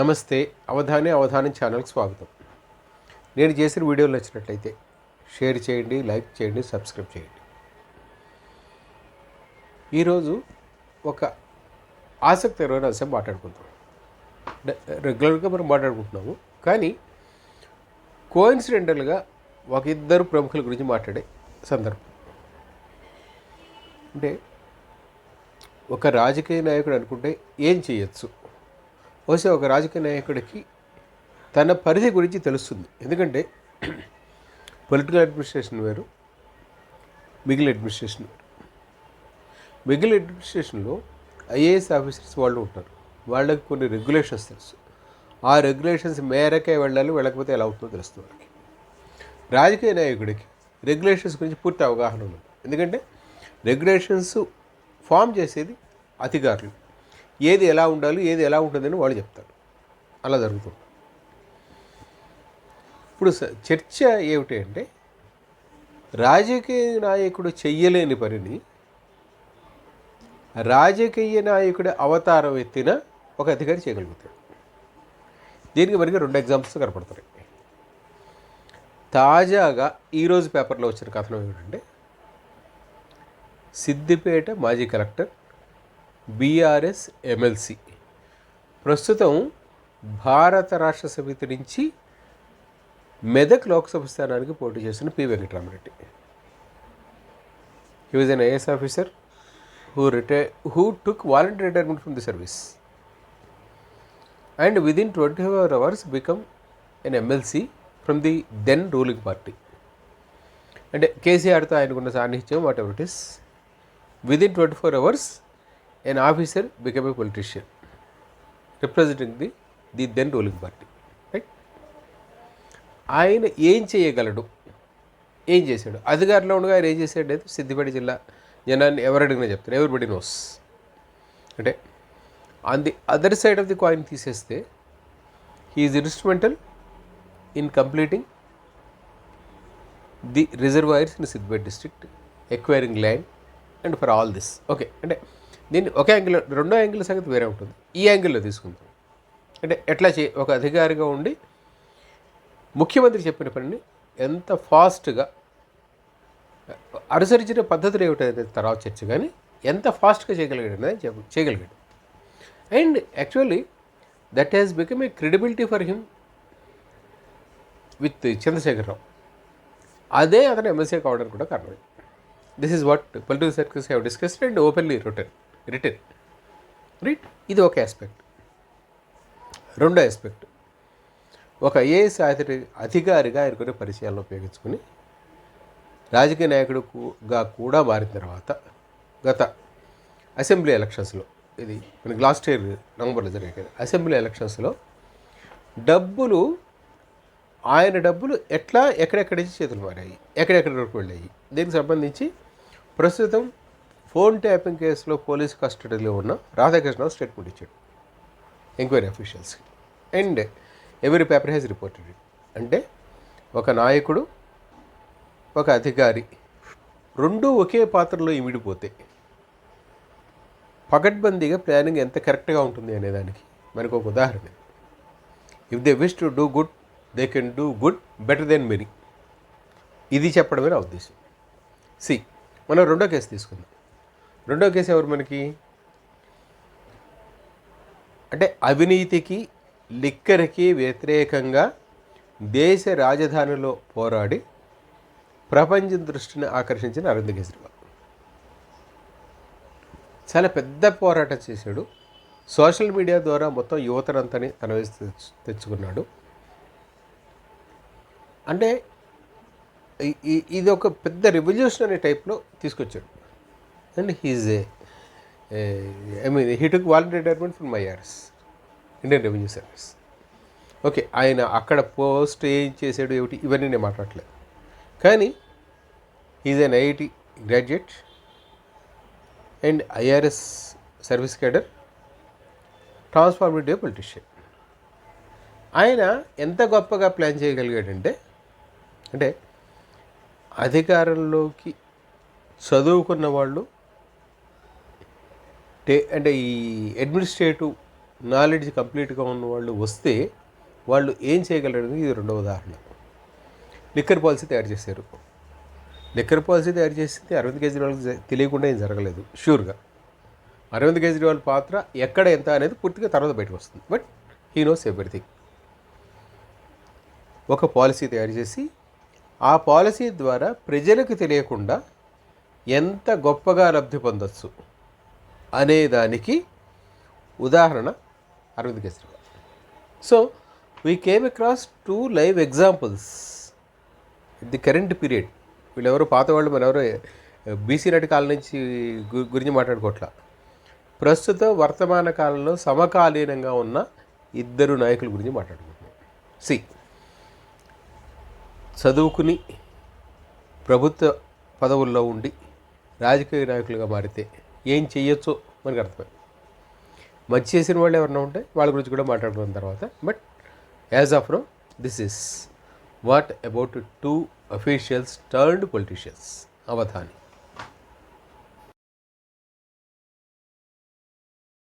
నమస్తే అవధాని అవధానం ఛానల్కి స్వాగతం. నేను చేసిన వీడియోలు నచ్చినట్లయితే షేర్ చేయండి లైక్ చేయండి సబ్స్క్రైబ్ చేయండి. ఈరోజు ఒక ఆసక్తికరమైన అంశం మాట్లాడుకుందాం. రెగ్యులర్గా మనం మాట్లాడుకుంటున్నాము. కానీ కోయిన్సిడెంటల్గా ఒక ఇద్దరు ప్రముఖుల గురించి మాట్లాడే సందర్భం. అంటే ఒక రాజకీయ నాయకుడు అనుకుంటే ఏం చేయొచ్చు? బహుశా ఒక రాజకీయ నాయకుడికి తన పరిధి గురించి తెలుస్తుంది. ఎందుకంటే పొలిటికల్ అడ్మినిస్ట్రేషన్ వేరు మిగిలిన అడ్మినిస్ట్రేషన్ వేరు. మిగిలిన అడ్మినిస్ట్రేషన్లో ఐఏఎస్ ఆఫీసర్స్ వాళ్ళు ఉంటారు. వాళ్ళకి కొన్ని రెగ్యులేషన్స్ తెలుసు. ఆ రెగ్యులేషన్స్ మేరకే వెళ్ళాలి వెళ్ళకపోతే ఎలా అవుతుందో తెలుస్తుంది వాళ్ళకి. రాజకీయ నాయకుడికి రెగ్యులేషన్స్ గురించి పూర్తి అవగాహన ఉన్నది ఎందుకంటే రెగ్యులేషన్స్ ఫామ్ చేసేది అధికారులు. ఏది ఎలా ఉండాలి ఏది ఎలా ఉంటుందని వాళ్ళు చెప్తారు. అలా జరుగుతుంది. ఇప్పుడు స- చర్చ ఏమిటి అంటే రాజకీయ నాయకుడు చెయ్యలేని పనిని రాజకీయ నాయకుడి అవతారం ఎత్తిన ఒక అధికారి చేయగలుగుతాడు. దీనికి మనకి రెండు ఎగ్జాంపుల్స్ కనపడతాయి. తాజాగా ఈరోజు పేపర్లో వచ్చిన కథనం ఏమిటంటే సిద్దిపేట మాజీ కలెక్టర్ బీఆర్ఎస్ ఎమ్మెల్సీ. ప్రస్తుతం భారత రాష్ట్ర సమితి నుంచి మెదక్ లోక్సభ స్థానానికి పోటీ చేసిన P Venkatarama Reddy. He was an IAS officer who retire who took volunteer retirement from the service and within twenty four hours become an MLC from the then ruling party అంటే కేసీఆర్తో ఆయనకున్న సాన్నిహిత్యం whatever it is within twenty four hours an officer become a politician representing the the then ruling party right ఆయన ఏం చేయగలడు? ఏం చేశాడు? అధికారంలో ఉండగా ఆయన ఏం చేశాడు అయితే సిద్దిపేట జిల్లా జనాన్ని ఎవరు అడిగినా చెప్తారు. ఎవరిబడి నోస్ అంటే on the other side of the coin తీసేస్తే he is instrumental in completing the reservoirs in Siddipet district acquiring land and for all this okay అంటే దీన్ని ఒక యాంగిల్ రెండో యాంగిల్ సంగతి వేరే ఉంటుంది. ఈ యాంగిల్లో తీసుకుంటాం అంటే ఎట్లా చే ఒక అధికారిగా ఉండి ముఖ్యమంత్రి చెప్పిన పనిని ఎంత ఫాస్ట్గా అనుసరించిన పద్ధతులు ఏమిటనేది తర్వాత చర్చ కానీ ఎంత ఫాస్ట్గా చేయగలిగాడు అనేది చెప్ప చేయగలిగాడు. And actually that has become a credibility for him with Chandrashekar Rao అదే అతను ఎమ్మెల్సీ కావడానికి కూడా కారణం. This is what political circles have discussed and openly return return right ఇది ఒక ఆస్పెక్ట్ రెండో ఆస్పెక్ట్ ఒక ఐఏఎస్ అధికారి అధికారిగా ఆయనకునే పరిచయాలను ఉపయోగించుకుని రాజకీయ నాయకుడుగా కూడా మారిన తర్వాత గత అసెంబ్లీ ఎలక్షన్స్లో ఇది మనకి లాస్ట్ ఇయర్ నవంబర్లో జరిగాయి అసెంబ్లీ ఎలక్షన్స్లో డబ్బులు ఆయన డబ్బులు ఎట్లా ఎక్కడెక్కడి నుంచి చేతులు మారాయి ఎక్కడెక్కడి వరకు వెళ్ళాయి దీనికి సంబంధించి ప్రస్తుతం ఫోన్ ట్యాపింగ్ కేసులో పోలీస్ కస్టడీలో ఉన్న రాధాకృష్ణ స్టేట్మెంట్ ఇచ్చాడు. Enquiry అఫీషియల్స్కి. And every paper has reported అంటే ఒక నాయకుడు ఒక అధికారి రెండు ఒకే పాత్రలో ఇమిడిపోతే పకడ్బందీగా ప్లానింగ్ ఎంత కరెక్ట్గా ఉంటుంది అనేదానికి మనకు ఒక ఉదాహరణ. If they wish to do good they can do good better then many ఇది చెప్పడమే నా ఉద్దేశం. సి మనం రెండో కేసు తీసుకుందాం. రెండో కేసు ఎవరు మనకి? అంటే అవినీతికి లిక్కర్కి వ్యతిరేకంగా దేశ రాజధానిలో పోరాడి ప్రపంచం దృష్టిని ఆకర్షించిన అరవింద్ కేజ్రీవాల్. చాలా పెద్ద పోరాటం చేశాడు. సోషల్ మీడియా ద్వారా మొత్తం యువతనంతని తన వైపు తెచ్చు- తెచ్చుకున్నాడు. అంటే ఇది ఒక పెద్ద రెవల్యూషనరీ టైప్లో తీసుకొచ్చాడు. And he's a I mean he took voluntary retirement from IRS Indian Revenue Service okay ఆయన అక్కడ పోస్ట్ ఏం చేశాడు ఏమిటి ఇవన్నీ నేను మాట్లాడలేదు కానీ is an IIT graduate and IRS service cadre transformative politician ఆయన ఎంత గొప్పగా ప్లాన్ చేయగలిగాడంటే అంటే అధికారంలోకి చదువుకున్న వాళ్ళు టే అంటే ఈ అడ్మినిస్ట్రేటివ్ నాలెడ్జ్ కంప్లీట్గా ఉన్న వాళ్ళు వస్తే వాళ్ళు ఏం చేయగలరు ఇది రెండవ ఉదాహరణ. లిక్కర్ పాలసీ తయారు చేశారు. లిక్కర్ పాలసీ తయారు చేసింది అరవింద్ కేజ్రీవాల్కి తెలియకుండా ఏం జరగలేదు. షూర్గా అరవింద్ కేజ్రీవాల్ పాత్ర ఎక్కడ ఎంత అనేది పూర్తిగా తర్వాత బయటకు వస్తుంది. బట్ హీ నోస్ ఎవ్రీథింగ్ ఒక పాలసీ తయారు చేసి ఆ పాలసీ ద్వారా ప్రజలకు తెలియకుండా ఎంత గొప్పగా లబ్ధి పొందొచ్చు. అనే దానికి ఉదాహరణ Arvind Kejriwal. So we came across two live examples the current period వీళ్ళెవరో పాత వాళ్ళు మన ఎవరో బీసీ నటి కాలం నుంచి గురించి మాట్లాడుకోవట్లా. ప్రస్తుత వర్తమాన కాలంలో సమకాలీనంగా ఉన్న ఇద్దరు నాయకుల గురించి మాట్లాడుకుంటున్నాం. సి చదువుకుని ప్రభుత్వ పదవుల్లో ఉండి రాజకీయ నాయకులుగా మారితే ఏం చేయొచ్చో మనకు అర్థమైంది. మంచి చేసిన వాళ్ళు ఎవరైనా ఉంటే వాళ్ళ గురించి కూడా మాట్లాడుకున్న తర్వాత but as of now this is what about two officials turned politicians Avadhani.